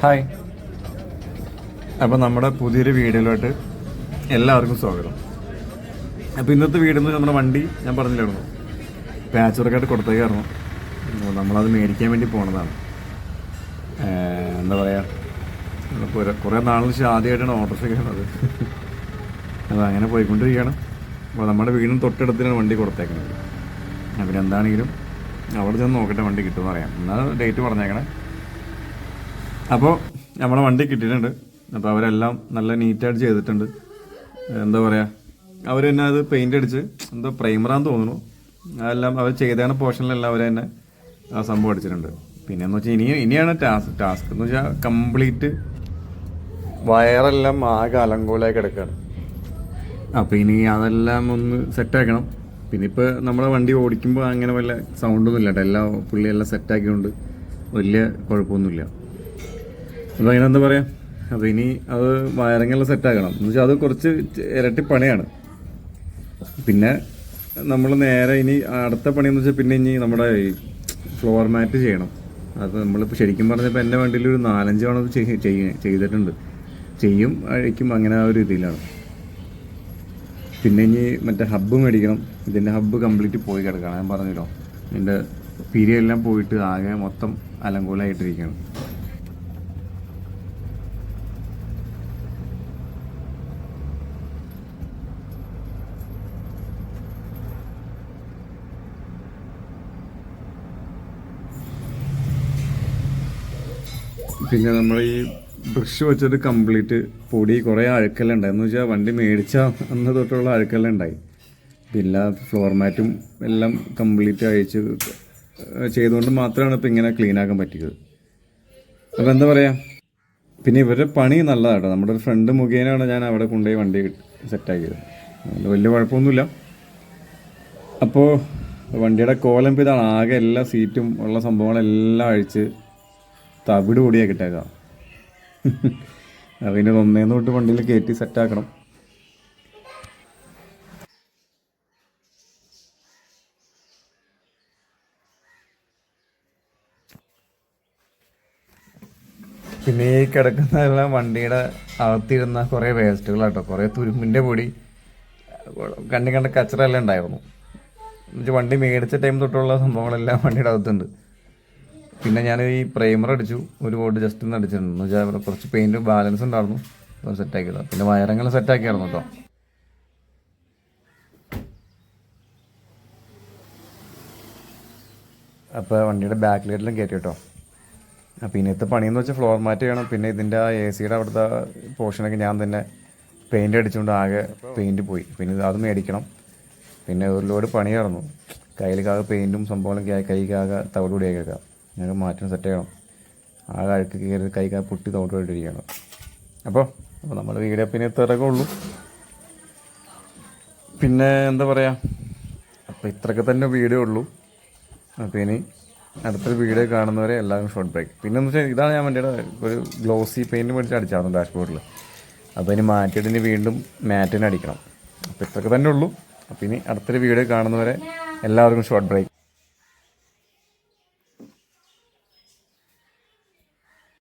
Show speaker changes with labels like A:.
A: Hi. അപ്പോൾ നമ്മുടെ പുതിയൊരു വീഡിയോയിലോട്ട് എല്ലാവർക്കും സ്വാഗതം. അപ്പോൾ ഇന്നത്തെ വീഡിയോ നമ്മുടെ വണ്ടി ഞാൻ പറഞ്ഞില്ലായിരുന്നു. പാച്ച് വർക്കായിട്ട് കൊടുത്തേക്കായിരുന്നു നമ്മളത് മേടിക്കാൻ വേണ്ടി പോണതാണ്. എന്താ പറയുക കുറേ നാളിന് ശേഷം ആദ്യമായിട്ടാണ് ഓർഡർ ചെയ്യുന്നത് അപ്പോൾ അങ്ങനെ പോയിക്കൊണ്ടിരിക്കുകയാണ്. അപ്പോൾ നമ്മുടെ വീടിന് തൊട്ടടുത്തിനാണ് വണ്ടി കൊടുത്തേക്കുന്നത്. അപ്പം എന്താണെങ്കിലും അവിടെ ചെന്ന് നോക്കട്ടെ വണ്ടി കിട്ടുമെന്ന് അറിയാം എന്നാൽ ഡേറ്റ് പറഞ്ഞേക്കണേ? അപ്പോൾ നമ്മളെ വണ്ടി കിട്ടിയിട്ടുണ്ട്. അപ്പോൾ അവരെല്ലാം നല്ല നീറ്റായിട്ട് ചെയ്തിട്ടുണ്ട്. എന്താ പറയുക അവർ തന്നെ അത് പെയിന്റ് അടിച്ച് എന്തോ പ്രൈമറാന്ന് തോന്നുന്നു. അതെല്ലാം അവർ ചെയ്തതാണ് പോർഷനിലെല്ലാം അവർ തന്നെ ആ സംഭവം അടിച്ചിട്ടുണ്ട്. പിന്നെ എന്ന് വെച്ചാൽ ഇനി ഇനിയാണ് ടാസ്ക് ടാസ്ക് എന്ന് വെച്ചാൽ കംപ്ലീറ്റ് വയറെല്ലാം ആകെ അലങ്കോലായി കിടക്കുകയാണ് അപ്പോൾ ഇനി അതെല്ലാം ഒന്ന് സെറ്റാക്കണം പിന്നെ ഇപ്പോൾ നമ്മളെ വണ്ടി ഓടിക്കുമ്പോൾ അങ്ങനെ വല്ല സൗണ്ടൊന്നും ഇല്ല കേട്ടോ. എല്ലാം പുള്ളി എല്ലാം സെറ്റാക്കിയതുകൊണ്ട് വലിയ കുഴപ്പമൊന്നുമില്ല. അപ്പോൾ അതിനെന്താ പറയുക അപ്പോൾ ഇനി അത് വയറിങ്ങെല്ലാം സെറ്റാക്കണം എന്ന് വെച്ചാൽ അത് കുറച്ച് ഇരട്ടി പണിയാണ്. പിന്നെ നമ്മൾ നേരെ ഇനി അടുത്ത പണിയെന്ന് വെച്ചാൽ പിന്നെ ഇനി നമ്മുടെ ഫ്ലോർ മാറ്റ് ചെയ്യണം. അത് നമ്മളിപ്പോൾ ശരിക്കും പറഞ്ഞപ്പോൾ എന്റെ വണ്ടിയിൽ ഒരു നാലഞ്ച് തവണ ചെയ്തിട്ടുണ്ട്. ചെയ്യും അഴിക്കും അങ്ങനെ ആ ഒരു രീതിയിലാണ്. പിന്നെ ഇനി മറ്റേ ഹബ്ബ് മേടിക്കണം. ഇതിന്റെ ഹബ്ബ് കംപ്ലീറ്റ് പോയി കിടക്കണം. ഞാൻ പറഞ്ഞല്ലോ. ഇതിന്റെ പിരിയെല്ലാം പോയിട്ട് ആകെ മൊത്തം അലങ്കോലമായിട്ടിരിക്കുകയാണ് പിന്നെ നമ്മൾ ഈ ബ്രഷ് വെച്ചിട്ട് കംപ്ലീറ്റ് പൊടി കുറേ അഴുക്കെല്ലാം ഉണ്ടായി എന്ന് വെച്ചാൽ വണ്ടി മേടിച്ച അന്ന് തൊട്ടുള്ള അഴുക്കെല്ലാം ഉണ്ടായി പിന്നെ ഫ്ലോർ മാറ്റും എല്ലാം കംപ്ലീറ്റ് അഴിച്ച് ചെയ്തുകൊണ്ട് മാത്രമാണ് ഇപ്പോൾ ഇങ്ങനെ ക്ലീൻ ആക്കാൻ പറ്റിയത്. അപ്പോൾ എന്താ പറയുക പിന്നെ ഇവരുടെ പണി നല്ലതാണ് കേട്ടോ നമ്മുടെ ഒരു ഫ്രണ്ട് മുഖേനയാണ് ഞാൻ അവിടെ കൊണ്ടുപോയി വണ്ടി സെറ്റാക്കിയത് അതുകൊണ്ട് വലിയ കുഴപ്പമൊന്നുമില്ല. അപ്പോൾ വണ്ടിയുടെ കോലം ഇപ്പം ഇതാണ്. ആകെ എല്ലാ സീറ്റും ഉള്ള സംഭവങ്ങളെല്ലാം അഴിച്ച് തവിട് പൊടിയാക്കി ഇട്ടേക്കാം അതിന് ഒന്നേന്ന് തൊട്ട് വണ്ടിയിൽ കയറ്റി സെറ്റാക്കണം പിന്നെ ഈ കിടക്കുന്നതെല്ലാം വണ്ടിയുടെ അകത്തിരുന്ന കുറേ വേസ്റ്റുകളാട്ടോ. കുറേ തുരുമ്പിന്റെ പൊടി കണ്ണി കണ്ട കച്ചറെല്ലാം ഉണ്ടായിരുന്നു. എന്നുവെച്ചാൽ വണ്ടി മേടിച്ച ടൈം തൊട്ടുള്ള സംഭവങ്ങളെല്ലാം വണ്ടിയുടെ അകത്തുണ്ട്. പിന്നെ ഞാൻ ഈ പ്രൈമർ അടിച്ചു ഒരു ബോർഡ് ജസ്റ്റ് ഒന്ന് അടിച്ചിട്ടുണ്ട് എന്ന് വെച്ചാൽ കുറച്ച് പെയിന്റ് ബാലൻസ് ഉണ്ടായിരുന്നു. സെറ്റ് സെറ്റാക്കിയത് പിന്നെ വയറങ്ങൾ സെറ്റാക്കിയായിരുന്നു കേട്ടോ അപ്പോൾ വണ്ടിയുടെ ബാക്ക് ലൈറ്റിലും കയറ്റി കേട്ടോ അപ്പോൾ ഇന്നത്തെ പണിയെന്ന് വെച്ചാൽ ഫ്ലോർ മാറ്റ് ചെയ്യണം. പിന്നെ ഇതിന്റെ ആ എ സിയുടെ അവിടുത്തെ പോർഷനൊക്കെ ഞാൻ തന്നെ പെയിന്റ് അടിച്ചുകൊണ്ട് ആകെ പെയിന്റ് പോയി. പിന്നെ അത് മേടിക്കണം. പിന്നെ ഒരു ലോഡ് പണിയായിരുന്നു. കയ്യിലേക്കാകെ പെയിന്റും സംഭവങ്ങളൊക്കെ ആയി. കൈക്കാകെ തവിടുകൂടിയൊക്കെ ഞങ്ങൾക്ക് മാറ്റം സെറ്റ് ചെയ്യണം. ആകെ അഴുക്ക് കയറി കൈ പൊട്ടി തവിട്ടുമായിട്ടിരിക്കുകയാണ് അപ്പോൾ അപ്പോൾ നമ്മൾ വീഡിയോ പിന്നെ ഇത്രയൊക്കെ ഉള്ളൂ. പിന്നെ എന്താ പറയുക അപ്പോൾ ഇത്രയൊക്കെ തന്നെ വീഡിയോ ഉള്ളൂ. അപ്പോൾ ഇനി അടുത്തൊരു വീഡിയോ കാണുന്നവരെ എല്ലാവരും ഷോർട്ട് ബ്രേക്ക് പിന്നെ എന്ന് വെച്ചാൽ ഇതാണ് ഞാൻ വേണ്ടിയുടെ ഒരു ഗ്ലോസി പെയിന്റ് മേടിച്ച് അടിച്ചായിരുന്നു ഡാഷ്ബോർഡിൽ അപ്പോൾ ഇനി മാറ്റിയിട്ട് ഇനി വീണ്ടും മാറ്റിന് അടിക്കണം. അപ്പോൾ ഇത്രയൊക്കെ തന്നെ ഉള്ളൂ. അപ്പോൾ ഇനി അടുത്തൊരു വീഡിയോ കാണുന്നവരെ എല്ലാവർക്കും ഷോർട്ട് ബ്രേക്ക്